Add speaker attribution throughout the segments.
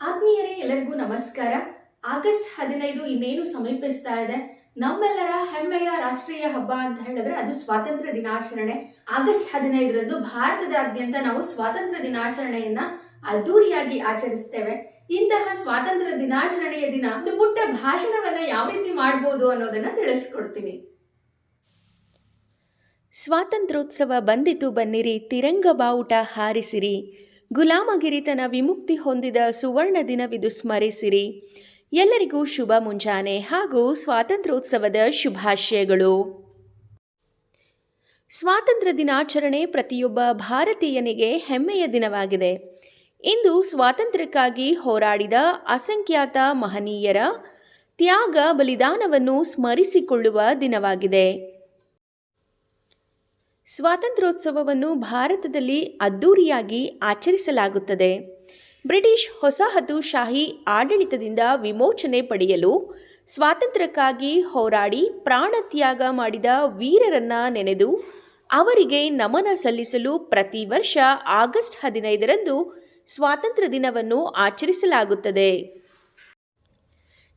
Speaker 1: ಆತ್ಮೀಯರೇ, ಎಲ್ಲರಿಗೂ ನಮಸ್ಕಾರ. ಆಗಸ್ಟ್ ಹದಿನೈದು ಇನ್ನೇನು ಸಮೀಪಿಸ್ತಾ ಇದೆ. ನಮ್ಮೆಲ್ಲರ ಹೆಮ್ಮೆಯ ರಾಷ್ಟ್ರೀಯ ಹಬ್ಬ ಅಂತ ಹೇಳಿದ್ರೆ ಅದು ಸ್ವಾತಂತ್ರ್ಯ ದಿನಾಚರಣೆ. ಆಗಸ್ಟ್ ಹದಿನೈದರಂದು ಭಾರತದಾದ್ಯಂತ ನಾವು ಸ್ವಾತಂತ್ರ್ಯ ದಿನಾಚರಣೆಯನ್ನ ಅದ್ದೂರಿಯಾಗಿ ಆಚರಿಸ್ತೇವೆ. ಇಂತಹ ಸ್ವಾತಂತ್ರ್ಯ ದಿನಾಚರಣೆಯ ದಿನ ಒಂದು ಪುಟ್ಟ ಭಾಷಣವನ್ನ ಯಾವ ರೀತಿ ಮಾಡ್ಬೋದು ಅನ್ನೋದನ್ನ ತಿಳಿಸ್ಕೊಡ್ತೀನಿ.
Speaker 2: ಸ್ವಾತಂತ್ರ್ಯೋತ್ಸವ ಬಂದಿತು ಬನ್ನಿರಿ, ತಿರಂಗ ಬಾವುಟ ಹಾರಿಸಿರಿ. ಗುಲಾಮಗಿರಿತನ ವಿಮುಕ್ತಿ ಹೊಂದಿದ ಸುವರ್ಣ ದಿನವಿದು ಸ್ಮರಿಸಿರಿ. ಎಲ್ಲರಿಗೂ ಶುಭ ಮುಂಜಾನೆ ಹಾಗೂ ಸ್ವಾತಂತ್ರ್ಯೋತ್ಸವದ ಶುಭಾಶಯಗಳು. ಸ್ವಾತಂತ್ರ್ಯ ದಿನಾಚರಣೆ ಪ್ರತಿಯೊಬ್ಬ ಭಾರತೀಯನಿಗೆ ಹೆಮ್ಮೆಯ ದಿನವಾಗಿದೆ. ಇಂದು ಸ್ವಾತಂತ್ರ್ಯಕ್ಕಾಗಿ ಹೋರಾಡಿದ ಅಸಂಖ್ಯಾತ ಮಹನೀಯರ ತ್ಯಾಗ ಬಲಿದಾನವನ್ನು ಸ್ಮರಿಸಿಕೊಳ್ಳುವ ದಿನವಾಗಿದೆ. ಸ್ವಾತಂತ್ರ್ಯೋತ್ಸವವನ್ನು ಭಾರತದಲ್ಲಿ ಅದ್ದೂರಿಯಾಗಿ ಆಚರಿಸಲಾಗುತ್ತದೆ. ಬ್ರಿಟಿಷ್ ಹೊಸಹತುಶಾಹಿ ಆಡಳಿತದಿಂದ ವಿಮೋಚನೆ ಪಡೆಯಲು ಸ್ವಾತಂತ್ರ್ಯಕ್ಕಾಗಿ ಹೋರಾಡಿ ಪ್ರಾಣತ್ಯಾಗ ಮಾಡಿದ ವೀರರನ್ನ ನೆನೆದು ಅವರಿಗೆ ನಮನ ಸಲ್ಲಿಸಲು ಪ್ರತಿ ವರ್ಷ ಆಗಸ್ಟ್ ಹದಿನೈದರಂದು ಸ್ವಾತಂತ್ರ್ಯ ದಿನವನ್ನು ಆಚರಿಸಲಾಗುತ್ತದೆ.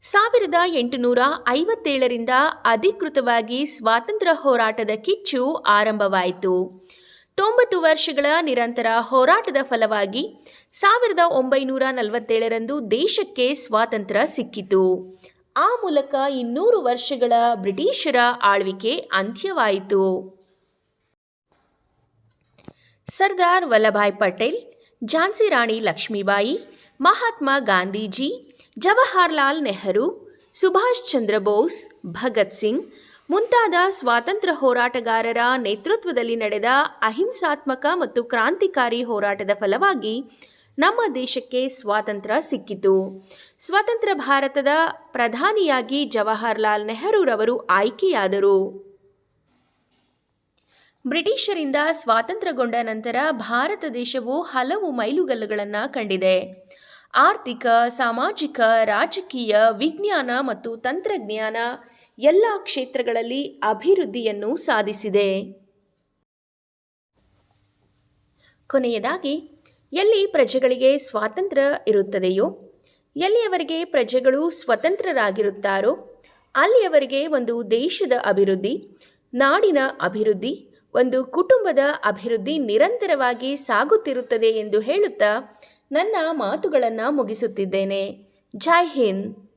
Speaker 2: ಸಾವಿರದ ಎಂಟುನೂರ ಐವತ್ತೇಳರಿಂದ ಅಧಿಕೃತವಾಗಿ ಸ್ವಾತಂತ್ರ್ಯ ಹೋರಾಟದ ಕಿಚ್ಚು ಆರಂಭವಾಯಿತು. ತೊಂಬತ್ತು ವರ್ಷಗಳ ನಿರಂತರ ಹೋರಾಟದ ಫಲವಾಗಿ ಸಾವಿರದ ಒಂಬೈನೂರ ನಲವತ್ತೇಳರಂದು ದೇಶಕ್ಕೆ ಸ್ವಾತಂತ್ರ್ಯ ಸಿಕ್ಕಿತು. ಆ ಮೂಲಕ ಇನ್ನೂರು ವರ್ಷಗಳ ಬ್ರಿಟಿಷರ ಆಳ್ವಿಕೆ ಅಂತ್ಯವಾಯಿತು. ಸರ್ದಾರ್ ವಲ್ಲಭಾಯ್ ಪಟೇಲ್, ಝಾನ್ಸಿ ರಾಣಿ ಲಕ್ಷ್ಮೀಬಾಯಿ ಮಹಾತ್ಮ ಗಾಂಧೀಜಿ, ಜವಾಹರ್ಲಾಲ್ ನೆಹರು, ಸುಭಾಷ್ ಚಂದ್ರ ಬೋಸ್, ಭಗತ್ ಸಿಂಗ್ ಮುಂತಾದ ಸ್ವಾತಂತ್ರ್ಯ ಹೋರಾಟಗಾರರ ನೇತೃತ್ವದಲ್ಲಿ ನಡೆದ ಅಹಿಂಸಾತ್ಮಕ ಮತ್ತು ಕ್ರಾಂತಿಕಾರಿ ಹೋರಾಟದ ಫಲವಾಗಿ ನಮ್ಮ ದೇಶಕ್ಕೆ ಸ್ವಾತಂತ್ರ್ಯ ಸಿಕ್ಕಿತು. ಸ್ವತಂತ್ರ ಭಾರತದ ಪ್ರಧಾನಿಯಾಗಿ ಜವಾಹರ್ಲಾಲ್ ನೆಹರೂರವರು ಆಯ್ಕೆಯಾದರು. ಬ್ರಿಟಿಷರಿಂದ ಸ್ವಾತಂತ್ರ್ಯಗೊಂಡ ನಂತರ ಭಾರತ ದೇಶವು ಹಲವು ಮೈಲುಗಲ್ಲುಗಳನ್ನು ಕಂಡಿದೆ. ಆರ್ಥಿಕ, ಸಾಮಾಜಿಕ, ರಾಜಕೀಯ, ವಿಜ್ಞಾನ ಮತ್ತು ತಂತ್ರಜ್ಞಾನ ಎಲ್ಲ ಕ್ಷೇತ್ರಗಳಲ್ಲಿ ಅಭಿವೃದ್ಧಿಯನ್ನು ಸಾಧಿಸಿದೆ. ಕೊನೆಯದಾಗಿ, ಎಲ್ಲಿ ಪ್ರಜೆಗಳಿಗೆ ಸ್ವಾತಂತ್ರ್ಯ ಇರುತ್ತದೆಯೋ, ಎಲ್ಲಿಯವರೆಗೆ ಪ್ರಜೆಗಳು ಸ್ವತಂತ್ರರಾಗಿರುತ್ತಾರೋ, ಅಲ್ಲಿಯವರೆಗೆ ಒಂದು ದೇಶದ ಅಭಿವೃದ್ಧಿ, ನಾಡಿನ ಅಭಿವೃದ್ಧಿ, ಒಂದು ಕುಟುಂಬದ ಅಭಿವೃದ್ಧಿ ನಿರಂತರವಾಗಿ ಸಾಗುತ್ತಿರುತ್ತದೆ ಎಂದು ಹೇಳುತ್ತಾ ನನ್ನ ಮಾತುಗಳನ್ನು ಮುಗಿಸುತ್ತಿದ್ದೇನೆ. ಜೈ ಹಿಂದ್.